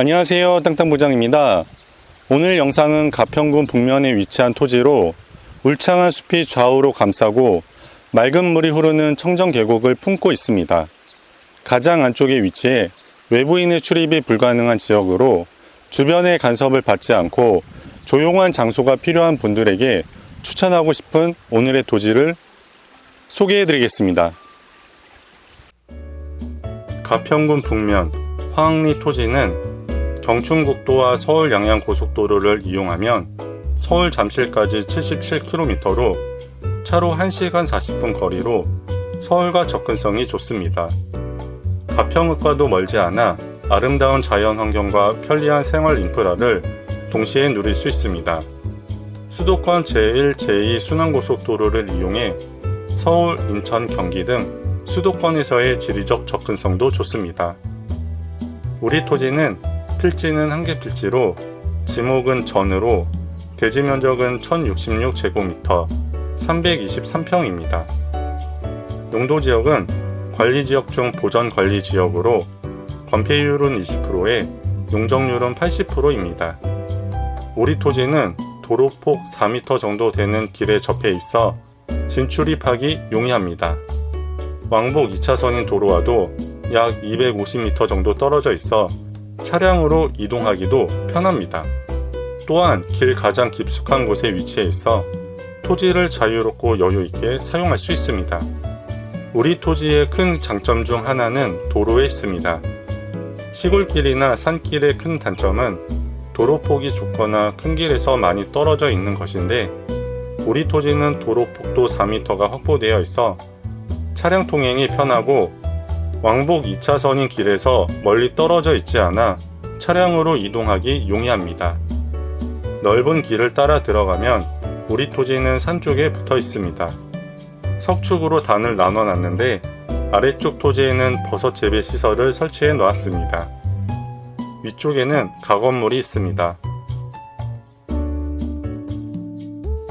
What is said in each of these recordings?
안녕하세요. 땅땅부장입니다. 오늘 영상은 가평군 북면에 위치한 토지로 울창한 숲이 좌우로 감싸고 맑은 물이 흐르는 청정 계곡을 품고 있습니다. 가장 안쪽에 위치해 외부인의 출입이 불가능한 지역으로 주변의 간섭을 받지 않고 조용한 장소가 필요한 분들에게 추천하고 싶은 오늘의 토지를 소개해 드리겠습니다. 가평군 북면 화학리 토지는 경춘국도와 서울 양양 고속도로를 이용하면 서울 잠실까지 77km로 차로 1시간 40분 거리로 서울과 접근성이 좋습니다. 가평읍과도 멀지 않아 아름다운 자연 환경과 편리한 생활 인프라를 동시에 누릴 수 있습니다. 수도권 제1, 제2 순환고속도로를 이용해 서울, 인천, 경기 등 수도권에서의 지리적 접근성도 좋습니다. 우리 토지는 필지는 한 개 필지로 지목은 전으로 대지 면적은 1066제곱미터 323평입니다. 용도 지역은 관리 지역 중 보전 관리 지역으로 건폐율은 20%에 용적률은 80%입니다. 우리 토지는 도로폭 4m 정도 되는 길에 접해 있어 진출입하기 용이합니다. 왕복 2차선인 도로와도 약 250m 정도 떨어져 있어 차량으로 이동하기도 편합니다. 또한 길 가장 깊숙한 곳에 위치해 있어 토지를 자유롭고 여유 있게 사용할 수 있습니다. 우리 토지의 큰 장점 중 하나는 도로에 있습니다. 시골길이나 산길의 큰 단점은 도로 폭이 좁거나 큰 길에서 많이 떨어져 있는 것인데 우리 토지는 도로 폭도 4m가 확보되어 있어 차량 통행이 편하고 왕복 2차선인 길에서 멀리 떨어져 있지 않아 차량으로 이동하기 용이합니다. 넓은 길을 따라 들어가면 우리 토지는 산 쪽에 붙어 있습니다. 석축으로 단을 나눠 놨는데 아래쪽 토지에는 버섯 재배 시설을 설치해 놓았습니다. 위쪽에는 가건물이 있습니다.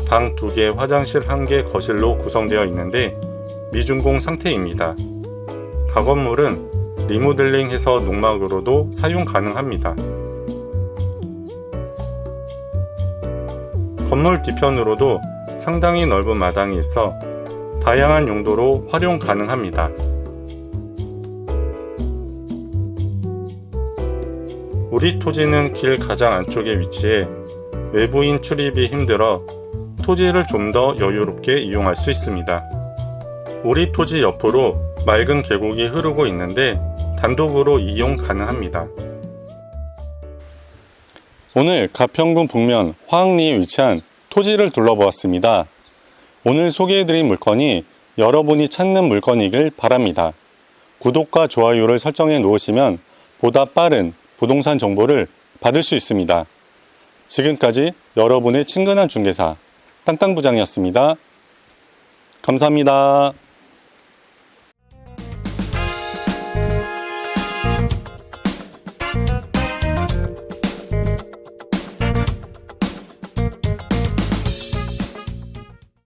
방 2개, 화장실 1개, 거실로 구성되어 있는데 미준공 상태입니다. 가건물은 리모델링해서 농막으로도 사용 가능합니다. 건물 뒤편으로도 상당히 넓은 마당이 있어 다양한 용도로 활용 가능합니다. 우리 토지는 길 가장 안쪽에 위치해 외부인 출입이 힘들어 토지를 좀 더 여유롭게 이용할 수 있습니다. 우리 토지 옆으로 맑은 계곡이 흐르고 있는데 단독으로 이용 가능합니다. 오늘 가평군 북면 화학리에 위치한 토지를 둘러보았습니다. 오늘 소개해드린 물건이 여러분이 찾는 물건이길 바랍니다. 구독과 좋아요를 설정해 놓으시면 보다 빠른 부동산 정보를 받을 수 있습니다. 지금까지 여러분의 친근한 중개사 땅땅부장이었습니다. 감사합니다.